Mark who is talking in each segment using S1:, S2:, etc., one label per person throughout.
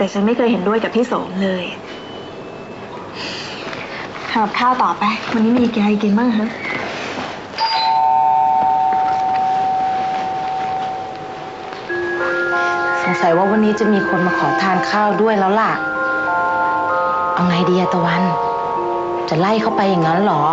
S1: แต่ฉันไม่เคยเห็นด้วยกับพี่โสมเลยทำกับข้าวต่อไป วันนี้มีแกอะไรกินบ้างฮะ
S2: สงสัยว่าวันนี้จะมีคนมาขอทานข้าวด้วยแล้วล่ะ เอาไงดีอะตะวัน จะไล่เข้าไปอย่างนั้นเหรอ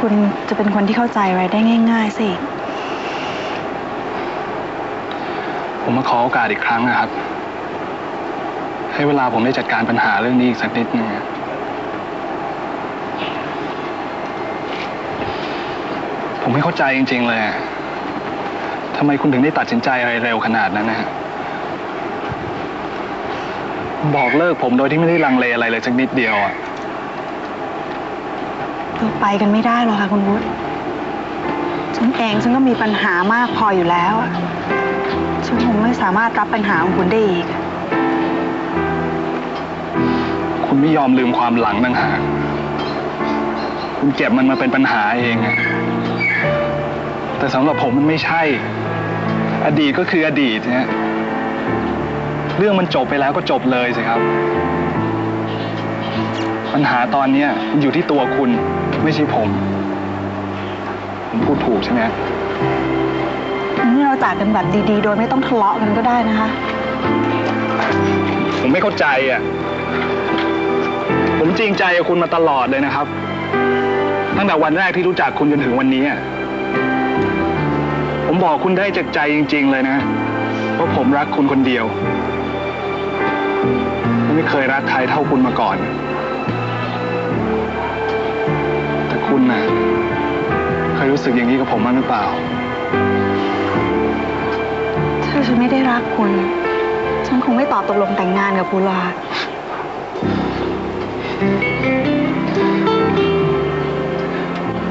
S1: คุณจะเป็นคนที่เข้าใจอะไรได้ง่าย ๆสิ
S3: ผมมาขอโอกาสอีกครั้งนะครับ ให้เวลาผมได้จัดการปัญหาเรื่องนี้อีกสักนิดนึงผมไม่เข้าใจจริง ๆ เลยทำไมคุณถึงได้ตัดสินใจอะไรเร็วขนาดนั้นนะฮะบอกเลิกผมโดยที่ไม่ได้ลังเลอะไรเลยสักนิดเดียวอะ
S1: เราไปกันไม่ได้หรอกค่ะคุณวุฒิฉันเองฉันก็มีปัญหามากพออยู่แล้วอะฉันคงไม่สามารถรับปัญหาของคุณได้อีก
S3: คุณไม่ยอมลืมความหลังต่างหากคุณเก็บมันมาเป็นปัญหาเองอะแต่สำหรับผมมันไม่ใช่ อดีตก็คืออดีตเนี่ยเรื่องมันจบไปแล้วก็จบเลยสิครับ ปัญหาตอนนี้มันอยู่ที่ตัวคุณ ไม่ใช่ผม ผมพูดถูกใช่ไหม
S1: นี่เราจากกันแบบดีๆ โดยไม่ต้องทะเลาะกันก็ได้นะคะ
S3: ผมไม่เข้าใจอะ ผมจริงใจกับคุณมาตลอดเลยนะครับ ตั้งแต่วันแรกที่รู้จักคุณจนถึงวันนี้อะผมบอกคุณได้จากใจจริง ๆ เลยนะว่าผมรักคุณคนเดียว ไม่เคยรักใครเท่าคุณมาก่อน น่ะเคยรู้สึกอย่างนี้กับผมบ้างหรือเปล่า
S1: ถ้าฉันไม่ได้รักคุณ ฉันคงไม่ตอบตกลงแต่งงานกับคุณหรอกค่ะ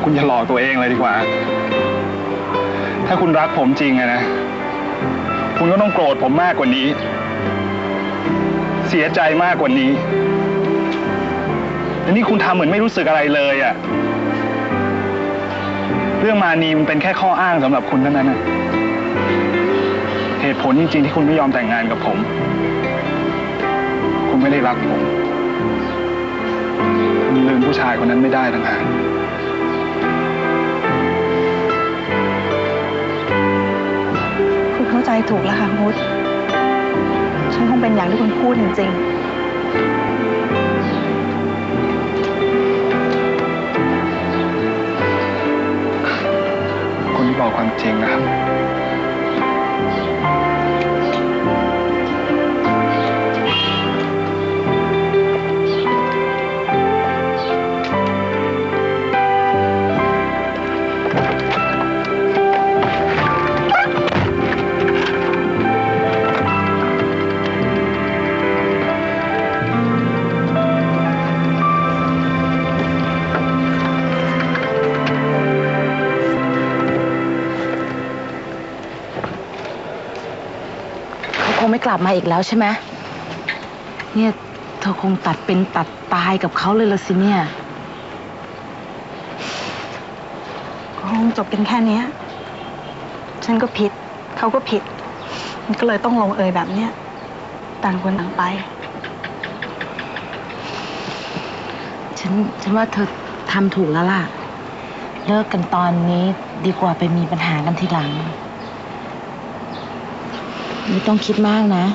S3: คุณอย่าหลอกตัวเองเลยดีกว่า ถ้าคุณรักผมจริงอะนะ คุณก็ต้องโกรธผมมากกว่านี้ เสียใจมากกว่านี้แต่นี่คุณทำเหมือนไม่รู้สึกอะไรเลยอะ เรื่องมานีมันเป็นแค่ข้ออ้างสำหรับคุณเท่านั้นนะเหตุผลจริงๆที่คุณไม่ยอมแต่งงานกับผม คุณไม่ได้รักผม คุณลืมผู้ชายคนนั้นไม่ได้ต่างหาก
S1: คุณเข้าใจถูกแล้วค่ะคุณวุฒิฉันคงเป็นอย่างที่คุณพูดจริง
S3: ค บอกความจริงนะครับ
S2: ลับมาอีกแล้วใช่ไหมเนี่ยเธอคงตัดเป็นตัดตายกับเขาเลยละสิเนี่ย
S1: ๆก็คงจบกันแค่เนี้ยฉันก็ผิด เขาก็ผิด มันก็เลยต้องลงเอยแบบเนี้ยต่างคนต่างไป
S2: ฉันฉันว่าเธอทำถูกแล้วล่ะ เลิกกันตอนนี้ดีกว่าไปมีปัญหากันทีหลัง ไม่ต้องคิดมากนะ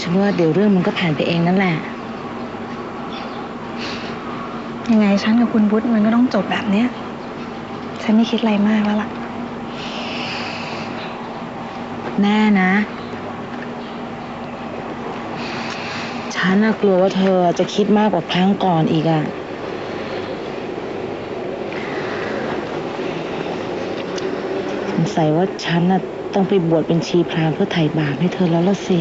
S2: ฉันว่าเดี๋ยวเรื่องมันก็ผ่านไปเองนั่นแหละ
S1: ยังไงฉันกับคุณวุฒิมันก็ต้องจบแบบเนี้ย ฉันไม่คิดอะไรมากแล้วล่ะ
S2: แน่นะ ฉันน่ะกลัวว่าเธอจะคิดมากกว่าครั้งก่อนอีกอะสงสัยว่าฉันน่ะ ต้องไปบวชเป็นชีพรามเพื่อไถ่บาปให้เธอแล้วละสิ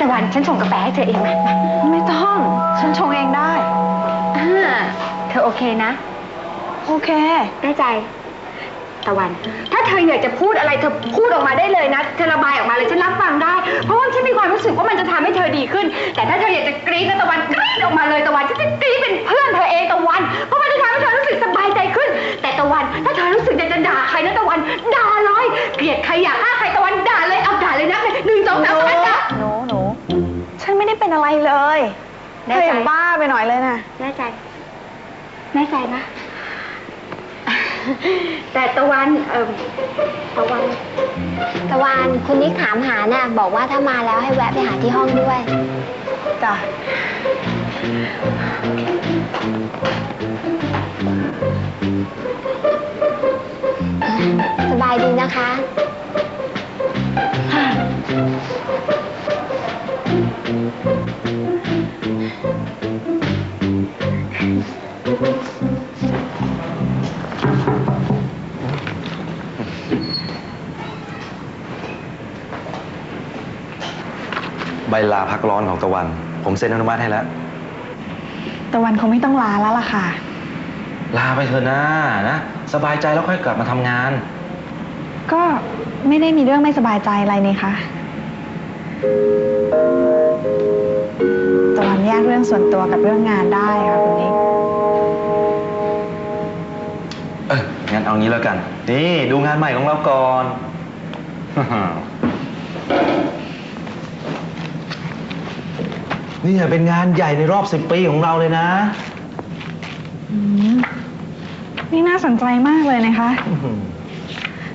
S4: ตะวัน ฉันชงกาแฟให้เธอเองนะ
S1: ไม่ต้อง ฉันชงเองได้
S4: อ่าเธอโอเคนะ
S1: โอเค
S4: แน่ใจ ตะวัน ถ้าเธออยากจะพูดอะไรเธอพูดออกมาได้เลยนะ เธอระบายออกมาเลยฉันรับฟังได้ เพราะว่าฉันมีความรู้สึกว่ามันจะทำให้เธอดีขึ้น แต่ถ้าเธออยากจะกรี๊ดนะตะวันกรี๊ดออกมาเลยตะวันฉันจะกรี๊ดเป็นเพื่อนเธอเองตะวัน เพราะมันจะทำให้เธอรู้สึกสบายใจขึ้น แต่ตะวัน ถ้าเธอรู้สึกอยากจะด่าใครนะตะวัน ด่าเลย เกลียดใครอยากฆ่าใครตะวันด่าเลย เอาด่าเลยนะหนึ่งสองสามตะวัน
S1: เป็นอะไรเลย
S4: แน่
S1: เธ
S4: ใจ
S1: ออย่าบ้าไปหน่อยเลยนะ
S4: แน่ใจ แน่ใจนะ แต่ตะวัน เออตะวัน
S5: ตะวันคุณนิกถามหาน่ะบอกว่าถ้ามาแล้วให้แวะไปหาที่ห้องด้วย
S1: จ้ะ
S5: สบายดีนะคะ
S6: ใบลาพักร้อนของตะวัน ผมเซ็นอนุมัติให้แล้ว
S1: ตะวันคงไม่ต้องลาแล้วล่ะค่ะ
S6: ลาไปเถอะนะนะ สบายใจแล้วค่อยกลับมาทำงาน
S1: ก็ไม่ได้มีเรื่องไม่สบายใจอะไรนี่คะตะวันแยกเรื่องส่วนตัวกับเรื่องงานได้ค่ะคุณนิก
S6: เอองั้นเอางี้แล้วกัน นี่ ดูงานใหม่ของเราก่อน นี่เป็นงานใหญ่ในรอบสิบปีของเราเลยนะ
S1: อืมนี่น่าสนใจมากเลยนะคะ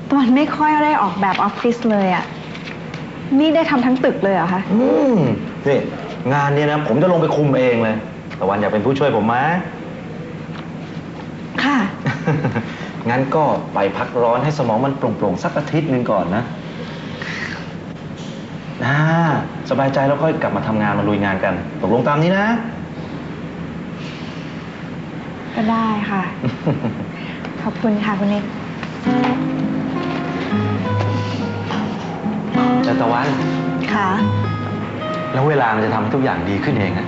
S1: ตะวันไม่ค่อยได้ออกแบบออฟฟิศเลยอะ่ะนี่ได้ทำทั้งตึกเลยเหรอคะ
S6: อืมนี่งานเนี้ยนะ ผมจะลงไปคุมเองเลยตะวันอยากเป็นผู้ช่วยผมไหม
S1: ค่ะ
S6: งั้นก็ไปพักร้อนให้สมองมันโปร่งๆสักอาทิตย์หนึ่งก่อนนะ นะสบายใจแล้วค่อยกลับมาทำงานมาลุยงานกันตกลงตามนี้นะ
S1: ก็ได้ค่ะ ขอบคุณค่ะคุณนิก
S6: แต่ตะวัน
S1: ค่ะ
S6: แล้วเวลามันจะทำให้ทุกอย่างดีขึ้นเองอะ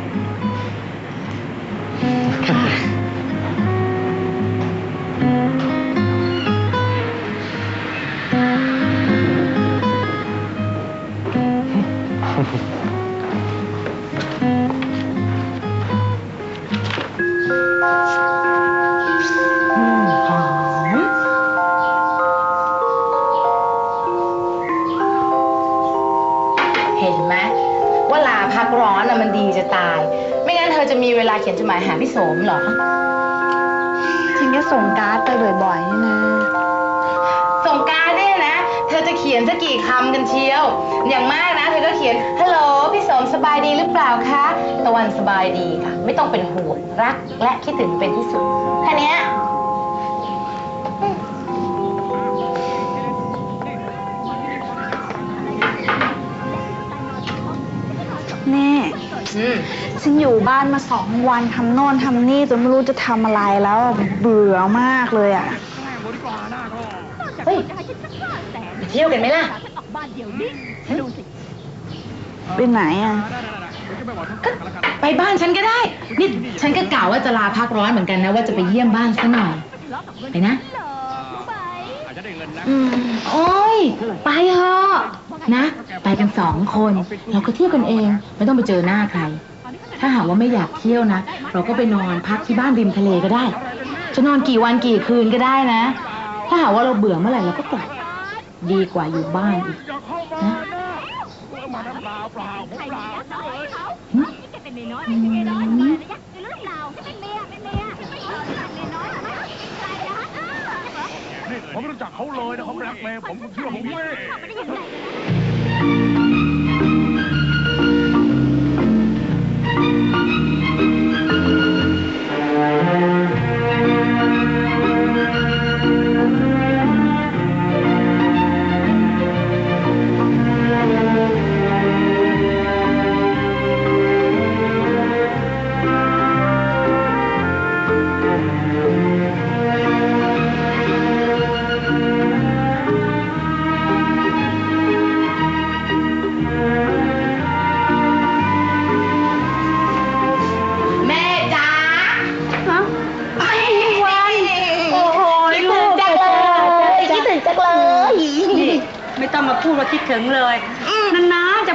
S7: จดหมายหาพี่โสมเหรอ
S1: ฉันก็ส่งการ์ดไปบ่อยๆนี่นะ
S7: ส่งการดเนี่ยนะ เธอจะเขียนสักกี่คำกันเชียว อย่างมากนะ เธอก็เขียน ฮัลโหล พี่สมสบายดีหรือเปล่าคะ ตะวันสบายดีค่ะ ไม่ต้องเป็นห่วง รักและคิดถึงเป็นที่สุด แค่เนี้ย
S1: นี่
S7: อืม
S1: ฉันอยู่บ้านมาสองวันทำโน่นทำนี่จนไม่รู้จะทำอะไรแล้วเบื่อมากเลยอะ
S7: เฮ้ยไปเที่ยวกันไหมล่ะ
S1: ไปไหนอะ
S7: ไปบ้านฉันก็ได้ นี่ฉันก็กล่าวว่าจะลาพักร้อนเหมือนกันนะว่าจะไปเยี่ยมบ้านซะหน่อย ไปนะ
S1: อืม
S7: โอ้ย ไปเถอะนะ ไปกันสองคน เราก็เที่ยวกันเอง ไม่ต้องไปเจอหน้าใคร ถ้าหากว่าไม่อยากเที่ยวนะ เราก็ไปนอนพักที่บ้านริมทะเลก็ได้ จะนอนกี่วันกี่คืนก็ได้นะ ถ้าหากว่าเราเบื่อเมื่อไหร่เราก็กลับ ดีกว่าอยู่บ้านอีกนะหึ
S8: เป็นเมียน้อยเป็นเมียน้อยทำไมนะยะเป็นหรือเปล่าจะเป็นเมียเป็นเมียเป็นเมียน้อยทำไมใครนะ
S9: นี่ผมไม่รู้จักเขาเลยนะเขาแบล็กเมย์ผมเชื่อผมไม่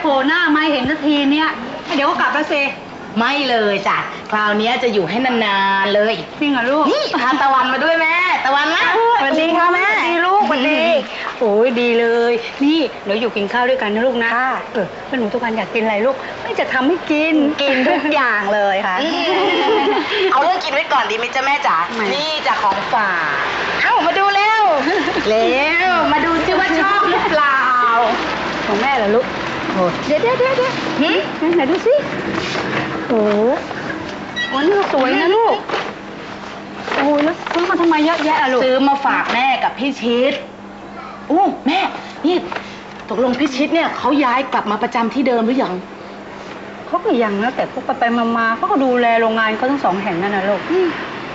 S10: โผล่หน้าไม่เห็นสักทีเนี่ยเดี๋ยวก็กลับแล้วเซ
S7: ไม่เลยจ้ะคราวเนี้ยจะอยู่ให้นานๆเลย
S10: จริงเหรอลูก
S7: นี่พาตะวันมาด้วยแม่ตะวันนะ
S10: สวัสดีค่ะแม่สวัสดีลูกสวัสดีโอ้ยดีเลย นี่เดี๋ยวอยู่กินข้าวด้วยกันนะลูกนะเออแล้วหนูทุกวันอยากกินอะไรลูกไม่จะทำให้กินกินทุกอย่างเลยค่ะ
S7: เอาเรื่องกินไว้ก่อนดีไหมจ๊ะแม่จ๋า
S10: ไม่
S7: นี่จะของฝากเอ้ามาดูเร็วเร็วมาดูซิว่าชอบหรือเปล่า
S10: ของแม่เหรอลูก โอ้เดี๋ยวเดี๋ยวเดี๋ยวเดี๋ยว
S7: หึ
S10: ไหนดูสิโอ้วันนี้ก็สวยนะลูกโอ้ยแล้วซื้อมาทำไมเยอะแยะอะลูก
S7: ซื้อมาฝากแม่กับพี่ชิดอู้แม่นี่ตกลงพี่ชิดเนี่ยเขาย้ายกลับมาประจำที่เดิมหรือยัง
S10: เขาก็ยังนะแต่พวกไปไปมามาเขาก็ดูแลโรงงานเขาทั้งสองแห่งนั่นนะลูก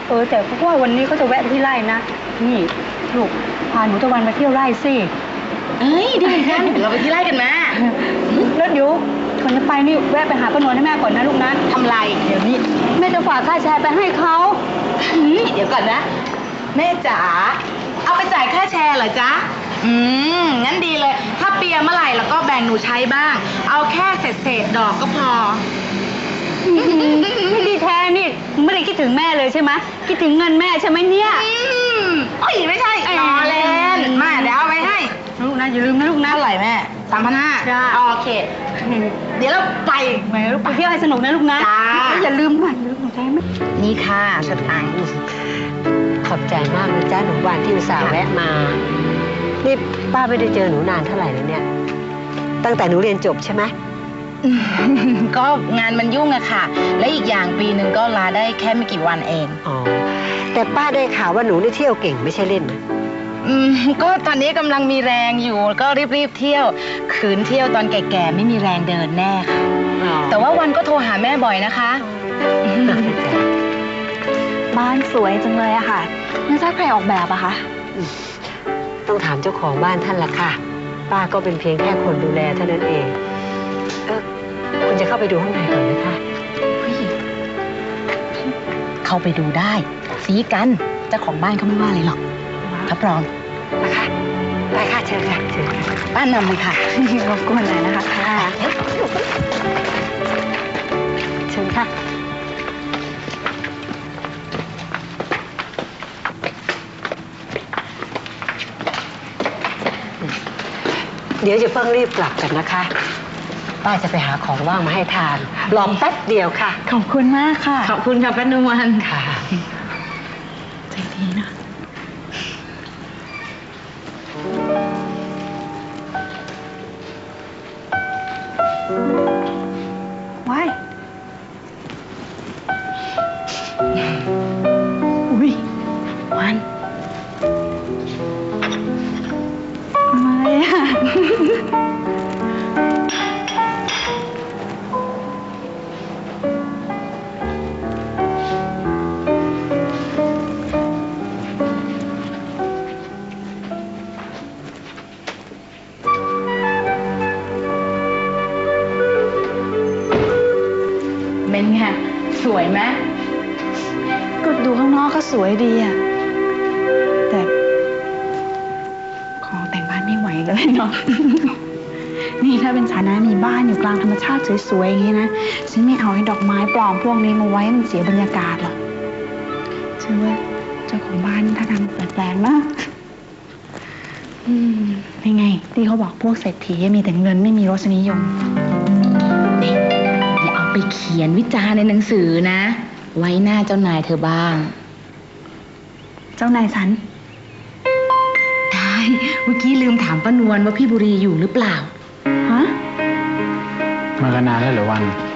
S10: เออแต่พวกว่าวันนี้เขาจะแวะไปที่ไร่นะนี่ลูกพาหนูตะวันไปเที่ยวไร่สิ
S7: เอ้ยดีเหมือนกันเดี๋ยวเราไปที่ไร่กันมา
S10: แล้วเดี๋ยวก่อนจะไปนี่แวะไปหาป้านวลให้แม่ก่อนนะลูกนะ
S7: ทำไรเดี๋ยวนี้
S10: แม่จะฝากค่าแชร์ไปให้เขา
S7: หืมเดี๋ยวก่อนนะ แม่จ๋าเอาไปจ่ายค่าแชร์เหรอจ๊ะอืมงั้นดีเลย ถ้าเปียเมื่อไหร่แล้วก็แบ่งหนูใช้บ้าง เอาแค่เศษเศษๆดอกก็พอ
S10: ดีแท้นี่ไม่ได้คิดถึงแม่เลยใช่ไหมคิดถึงเงินแม่ใช่ไหมเนี่ย
S7: อืมโอ้ยไม่ใช่
S10: เอ้ย
S7: ล้อเล่นมาเดี๋ยวเอาไปให้
S10: ลูกนะ อย่าลืมนะลูกนะ
S7: เท่าไหร่แม่สามพันห้า
S10: จ้า
S7: โอเค เดี๋ยวเราไป
S10: แหมลูกไปเที่ยวให้สนุกนะลูกนะ
S7: จ้า
S10: แล้วอย่าลืมมันลืมของใช้ไหม
S7: นี่ค่ะสตางค์
S11: ขอบใจมากนะจ้าหนูวานที่อุตส่าห์แวะมา นี่ป้าไม่ได้เจอหนูนานเท่าไหร่แล้วเนี่ย ตั้งแต่หนูเรียนจบใช่ไหม
S7: ก็งานมันยุ่งอะค่ะ และอีกอย่างปีหนึ่งก็ลาได้แค่ไม่กี่วันเอง
S11: อ๋อ แต่ป้าได้ข่าวว่าหนูได้เที่ยวเก่งไม่ใช่เล่นนะ
S7: อืมก็ตอนนี้กำลังมีแรงอยู่ก็รีบๆเที่ยว ขืนเที่ยวตอนแก่ๆไม่มีแรงเดินแน่ค่ะ แต่ว่าวันก็โทรหาแม่บ่อยนะคะ
S1: บ้านสวยจังเลยอะค่ะไม่ทราบใครออกแบบอะคะ
S11: ต้องถามเจ้าของบ้านท่านละค่ะ ป้าก็เป็นเพียงแค่คนดูแลเท่านั้นเองเออคุณจะเข้าไปดูข้างในก่อนนะคะ
S7: เข้าไปดูได้ สีกันเจ้าของบ้านเขาไม่ว่าอะไรหรอก รับรอง
S11: นะคะไปค่ะเชิญค่ะเชิญค่ะ
S7: ป้านำเลยค่ะ
S1: รบกวนหน่อยนะคะค่ะ
S11: เชิญค่ะเดี๋ยวจะเพิ่งรีบกลับกันนะคะ ป้าจะไปหาของว่างมาให้ทานรอแป๊บเดียวค่ะ
S1: ขอบคุณมากค่ะ
S7: ขอบคุณค่ะป้านวล
S11: ค่ะ
S1: วยดีอะแต่ของแต่งบ้านไม่ไหวเลยเนาะ นี่ถ้าเป็นฐานะมีบ้านอยู่กลางธรรมชาติสวยๆอย่างนี้นะ ฉันไม่เอาให้ดอกไม้ปลอมพวกนี้มาไว้มันเสียบรรยากาศหรอกฉันว่าเจ้าของบ้านถ้าทำแปลกๆนะอืมเป็นไง ที่เขาบอกพวกเศรษฐีมีแต่เงินไม่มีรสนิยม
S7: อย่าเอาไปเขียนวิจารณ์ในหนังสือนะ ไว้หน้าเจ้านายเธอบ้าง
S1: เจ้านายฉัน
S7: ได้ เมื่อกี้ลืมถามป้านวลว่าพี่บุรีอยู่หรือเปล่า
S1: ฮะ
S3: มากันนานแล้วเหรอวัน
S1: อ